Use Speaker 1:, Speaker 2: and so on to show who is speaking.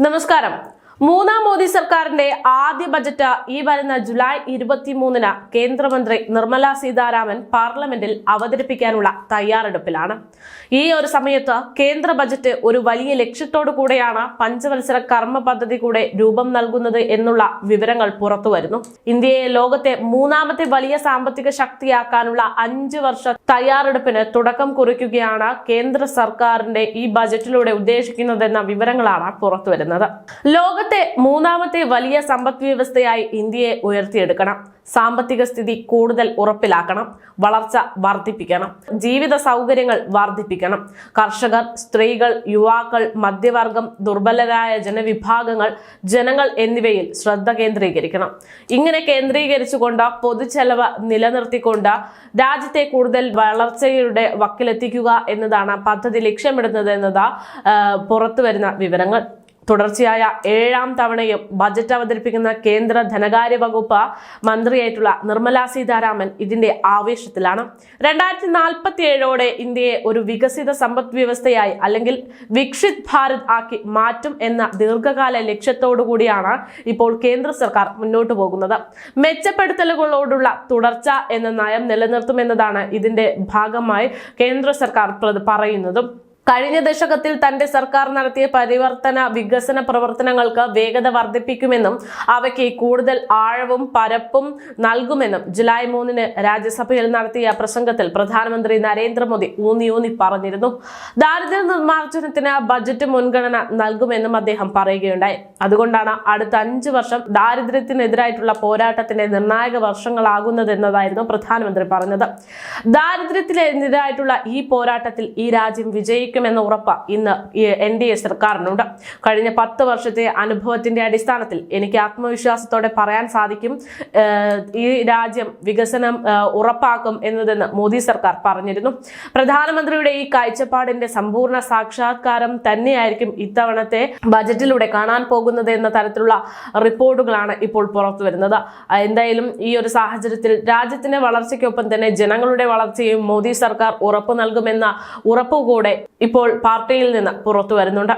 Speaker 1: നമസ്കാരം മൂന്നാം മോദി സർക്കാരിന്റെ ആദ്യ ബജറ്റ് ഈ വരുന്ന ജൂലൈ ഇരുപത്തിമൂന്നിന് കേന്ദ്രമന്ത്രി നിർമ്മല സീതാരാമൻ പാർലമെന്റിൽ അവതരിപ്പിക്കാനുള്ള തയ്യാറെടുപ്പിലാണ്. ഈ ഒരു സമയത്ത് കേന്ദ്ര ബജറ്റ് ഒരു വലിയ ലക്ഷ്യത്തോടു കൂടെയാണ് പഞ്ചവത്സര കർമ്മ പദ്ധതി കൂടെ രൂപം നൽകുന്നത് എന്നുള്ള വിവരങ്ങൾ പുറത്തുവരുന്നു. ഇന്ത്യയെ ലോകത്തെ മൂന്നാമത്തെ വലിയ സാമ്പത്തിക ശക്തിയാക്കാനുള്ള അഞ്ചു വർഷ തയ്യാറെടുപ്പിന് തുടക്കം കുറിക്കുകയാണ് കേന്ദ്ര സർക്കാരിന്റെ ഈ ബജറ്റിലൂടെ ഉദ്ദേശിക്കുന്നതെന്ന വിവരങ്ങളാണ് പുറത്തുവരുന്നത്. ലോകത്തെ മൂന്നാമത്തെ വലിയ സമ്പദ് വ്യവസ്ഥയായി ഇന്ത്യയെ ഉയർത്തിയെടുക്കണം. സാമ്പത്തിക സ്ഥിതി കൂടുതൽ ഉറപ്പിലാക്കണം. വളർച്ച വർദ്ധിപ്പിക്കണം. ജീവിത സൗകര്യങ്ങൾ വർദ്ധിപ്പിക്കണം. കർഷകർ സ്ത്രീകൾ യുവാക്കൾ മധ്യവർഗം ദുർബലരായ ജനവിഭാഗങ്ങൾ ജനങ്ങൾ എന്നിവയിൽ ശ്രദ്ധ കേന്ദ്രീകരിക്കണം. ഇങ്ങനെ കേന്ദ്രീകരിച്ചുകൊണ്ട് പൊതുചെലവ് നിലനിർത്തിക്കൊണ്ട് രാജ്യത്തെ കൂടുതൽ വളർച്ചയുടെ വക്കിലെത്തിക്കുക എന്നതാണ് പദ്ധതി ലക്ഷ്യമിടുന്നത് എന്നത് പുറത്തു വരുന്ന വിവരങ്ങൾ. തുടർച്ചയായ ഏഴാം തവണയും ബജറ്റ് അവതരിപ്പിക്കുന്ന കേന്ദ്ര ധനകാര്യ വകുപ്പ് മന്ത്രിയായിട്ടുള്ള നിർമ്മല സീതാരാമൻ ഇതിന്റെ ആവേശത്തിലാണ്. രണ്ടായിരത്തി നാൽപ്പത്തി ഏഴോടെ ഇന്ത്യയെ ഒരു വികസിത സമ്പദ് വ്യവസ്ഥയായി അല്ലെങ്കിൽ വികസിത് ഭാരത് ആക്കി മാറ്റും എന്ന ദീർഘകാല ലക്ഷ്യത്തോടു കൂടിയാണ് ഇപ്പോൾ കേന്ദ്ര സർക്കാർ മുന്നോട്ടു പോകുന്നത്. മെച്ചപ്പെടുത്തലുകളോടുള്ള തുടർച്ച എന്ന നയം നിലനിർത്തുമെന്നതാണ് ഇതിന്റെ ഭാഗമായി കേന്ദ്ര സർക്കാർ പറയുന്നതും. കഴിഞ്ഞ ദശകത്തിൽ തന്റെ സർക്കാർ നടത്തിയ പരിവർത്തന വികസന പ്രവർത്തനങ്ങൾക്ക് വേഗത വർദ്ധിപ്പിക്കുമെന്നും അവയ്ക്ക് കൂടുതൽ ആഴവും പരപ്പും നൽകുമെന്നും ജൂലൈ മൂന്നിന് രാജ്യസഭയിൽ നടത്തിയ പ്രസംഗത്തിൽ പ്രധാനമന്ത്രി നരേന്ദ്രമോദി ഊന്നി ഊന്നി പറഞ്ഞിരുന്നു. ദാരിദ്ര്യ നിർമ്മാർജനത്തിന് ബജറ്റ് മുൻഗണന നൽകുമെന്നും അദ്ദേഹം പറയുകയുണ്ടായി. അതുകൊണ്ടാണ് അടുത്ത അഞ്ച് വർഷം ദാരിദ്ര്യത്തിനെതിരായിട്ടുള്ള പോരാട്ടത്തിന്റെ നിർണായക വർഷങ്ങളാകുന്നതെന്നതായിരുന്നു പ്രധാനമന്ത്രി പറഞ്ഞത്. ദാരിദ്ര്യത്തിനെതിരായിട്ടുള്ള ഈ പോരാട്ടത്തിൽ ഈ രാജ്യം വിജയിക്കുമെന്ന ഉറപ്പ്. ഇന്ന് എൻ ഡി എ സർക്കാരിനുണ്ട്. കഴിഞ്ഞ പത്ത് വർഷത്തെ അനുഭവത്തിന്റെ അടിസ്ഥാനത്തിൽ എനിക്ക് ആത്മവിശ്വാസത്തോടെ പറയാൻ സാധിക്കും. ഈ രാജ്യം വികസനം ഉറപ്പാക്കും എന്നതെന്ന് മോദി സർക്കാർ പറഞ്ഞിരുന്നു. പ്രധാനമന്ത്രിയുടെ ഈ കാഴ്ചപ്പാടിന്റെ സമ്പൂർണ സാക്ഷാത്കാരം തന്നെയായിരിക്കും ഇത്തവണത്തെ ബജറ്റിലൂടെ കാണാൻ പോകുന്നത് എന്ന തരത്തിലുള്ള റിപ്പോർട്ടുകളാണ് ഇപ്പോൾ പുറത്തു വരുന്നത്. എന്തായാലും ഈ ഒരു സാഹചര്യത്തിൽ രാജ്യത്തിന്റെ വളർച്ചയ്ക്കൊപ്പം തന്നെ ജനങ്ങളുടെ വളർച്ചയും മോദി സർക്കാർ ഉറപ്പു നൽകുമെന്ന ഉറപ്പുകൂടെ ഇപ്പോൾ പാർട്ടിയിൽ നിന്ന് പുറത്തു വരുന്നുണ്ട്.